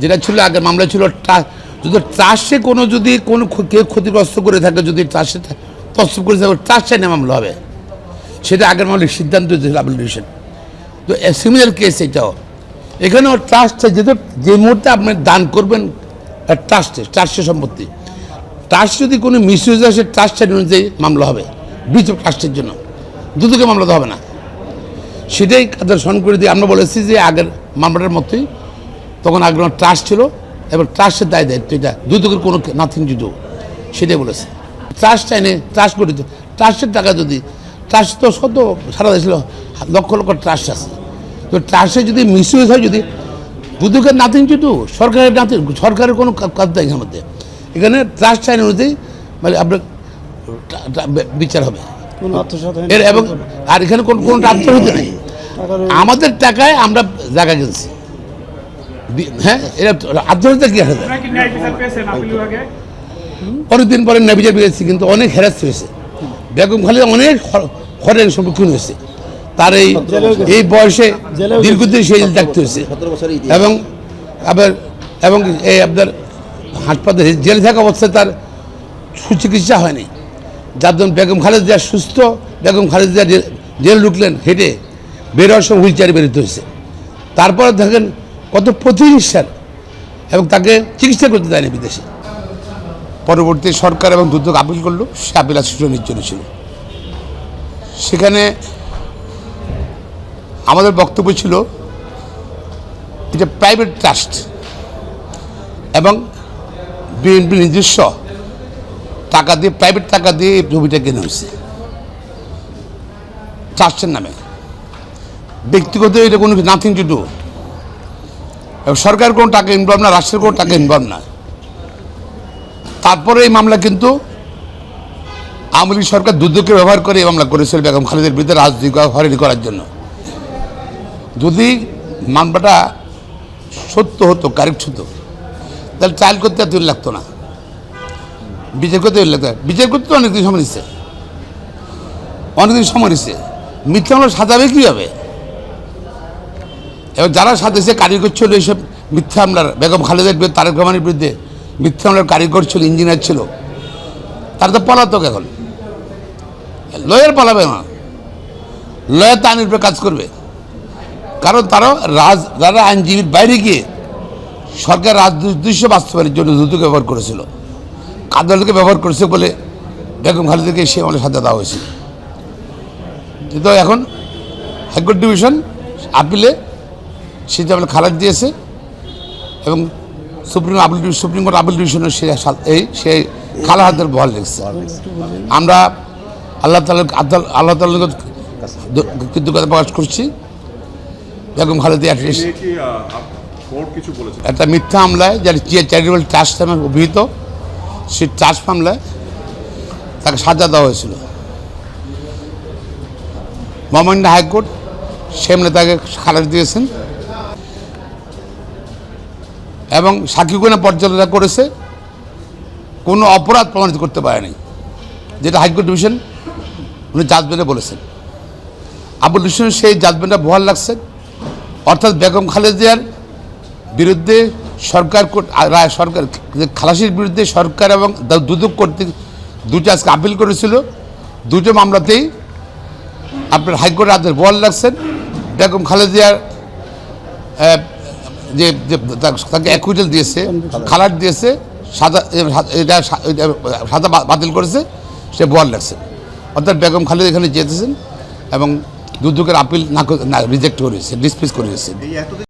যেটা ছিল আগের মামলা ছিল যদি ট্রাস্টে কোনো যদি কোনো কেউ ক্ষতিগ্রস্ত করে থাকে, যদি ট্রাস্টে তস্তব করে থাকে ট্রাস্টে নিয়ে মামলা হবে। সেটা আগের মামলার সিদ্ধান্ত দিয়েছিল আপিল তো সিমিলার কেস এটাও। এখানেও ট্রাস্ট যেহেতু যে মুহূর্তে আপনি দান করবেন ট্রাস্টে ট্রাস্টের সম্পত্তি। ট্রাস্ট যদি কোনো মিসইউজ হয়, সে ট্রাস্টের অনুযায়ী মামলা হবে ব্রিচ অফ ট্রাস্টের জন্য। দুদকে মামলা তো হবে না। সেটাই তাদের স্মরণ করে দিয়ে আমরা বলেছি যে আগের মামলাটার মতোই তখন আগ্রহ ট্রাস্ট ছিল এবং ট্রাস্টের দায় দায়িত্ব এটা দুদকের কোনো নাথিং টু ডু সেটাই বলেছে। ট্রাস্ট আইনে ট্রাস্ট করে ট্রাস্টের টাকা যদি ট্রাস্ট তো শত সারা দেশে লক্ষ লক্ষ ট্রাস্ট আছে। তো ট্রাস্টে যদি মিসইউজ হয় যদি দুদকের নাথিং টু ডু সরকারের নাথিং সরকারের কোনো কাজ দেয় মধ্যে। এখানে ট্রাস্ট আইন অনুযায়ী মানে আপনার বিচার হবে। এর এবং আর এখানে কোন কোনো আত্মহত্যা নেই। আমাদের টাকায় আমরা জায়গা কিনছি। হ্যাঁ এটা আত্মহত্যা কি ন্যায় বিচার অনেকদিন পরে নেভিজে পেয়েছি কিন্তু অনেক হেরাস হয়েছে। বেগম খালিদা অনেক হ- হরেন সম্মুখীন হয়েছে। তার এই এই বয়সে দীর্ঘদিন সেই থাকতে হয়েছে। এবং আবার এবং এই আপনার হাসপাতালে জেলে থাকা অবস্থায় তার সুচিকিৎসা হয়নি। যার জন্য বেগম খালেদা সুস্থ বেগম খালেদা জেল ঢুকলেন হেঁটে বের হওয়ার সময় হুইল চেয়ারে বেরোতে হয়েছে। তারপরে দেখেন কত প্রতিহিংসার এবং তাকে চিকিৎসা করতে দেয়নি বিদেশে। পরবর্তী সরকার এবং দুদক আপিল করল, সে আপিল শুনানির জন্য ছিল। সেখানে আমাদের বক্তব্য ছিল এটা প্রাইভেট ট্রাস্ট এবং বিএনপি নিজস্ব টাকা দিয়ে প্রাইভেট টাকা দিয়ে এই জমিটা কেনা হয়েছে। ট্রাস্টের নামে। ব্যক্তিগত এটা কোনো নাথিং টু ডু এবং সরকার কোনো টাকা ইনভলভ না, রাষ্ট্রের কোনো টাকা ইনভলভ না। তারপরে এই মামলা কিন্তু আওয়ামী লীগ সরকার দুদকে ব্যবহার করে এই মামলা করেছিল বেগম খালেদের বিরুদ্ধে রাজনৈতিক হয়রানি করার জন্য। যদি মামলাটা সত্য হতো কারেক্ট হতো, তাহলে ট্রায়াল করতে এত লাগতো না। বিচার করতে লাগতো। বিচার করতে অনেকদিন সময় নিচ্ছে। অনেকদিন সময় নিচ্ছে। মিথ্যা মামলা সাজাবে কীভাবে? এবার যারা সাথে সে কারিগর ছিল এইসব মিথ্যা হামলার, বেগম খালেদের বিরুদ্ধে, তারেক রহমানের বিরুদ্ধে মিথ্যা হামলার কারিগর ছিল, ইঞ্জিনিয়ার ছিল, তারা তো পলাতক এখন। লয়ার পালাবে না। লয়ার তো আইনের কাজ করবে। কারণ তারা রাজ যারা আইনজীবীর বাইরে গিয়ে সরকার রাজদৃশ্য বাস্তবায়নের জন্য দুদকে ব্যবহার করেছিল। আদালতকে ব্যবহার করেছে বলে বেগম খালেদাকে সে আমাদের সাথে দেওয়া হয়েছিল কিন্তু এখন হাইকোর্ট ডিভিশন, আপিলে সেটা আমরা খালাস দিয়েছে এবং supreme appeal supreme court appeal ডিভিশনের সে এই সেই খালা হাতের বহাল রেখেছে। আমরা আল্লাহ তালা আল্লাহ তালা কৃতজ্ঞতা প্রকাশ করছি। বেগম খালেদি একটা মিথ্যা হামলায় যার চ্যারিটেবল ট্রাস্ট নামে অভিহিত সেই ট্রাস্ট মামলায় তাকে সাজা দেওয়া হয়েছিল। মহামান্য হাইকোর্ট সেমনে তাকে খালাস দিয়েছেন। এবং সাক্ষীগণে পর্যালোচনা করেছে, কোনো অপরাধ প্রমাণিত করতে পারেনি। যেটা হাইকোর্ট ডিভিশন উনি জাজমেন্টে বলেছেন। আবুল হোসেন সেই জাজমেন্টটা বহাল রাখছেন অর্থাৎ বেগম খালেদিয়ার বিরুদ্ধে সরকার রায় সরকার খালাসির বিরুদ্ধে সরকার এবং দুদক কর্তৃক দুটো আজকে আপিল করেছিল। দুটো মামলাতেই আপনার হাইকোর্ট আদেশ বল রাখছেন। বেগম খালেদিয়ার যে তাকে অ্যাকুইটাল দিয়েছে খালার দিয়েছে সাদা এটা সাদা বাতিল করেছে, সে বল লাগছে। অর্থাৎ বেগম খালেদ এখানে যেতেছেন এবং দুদকের আপিল না রিজেক্ট করেছে ডিসমিস করেছে।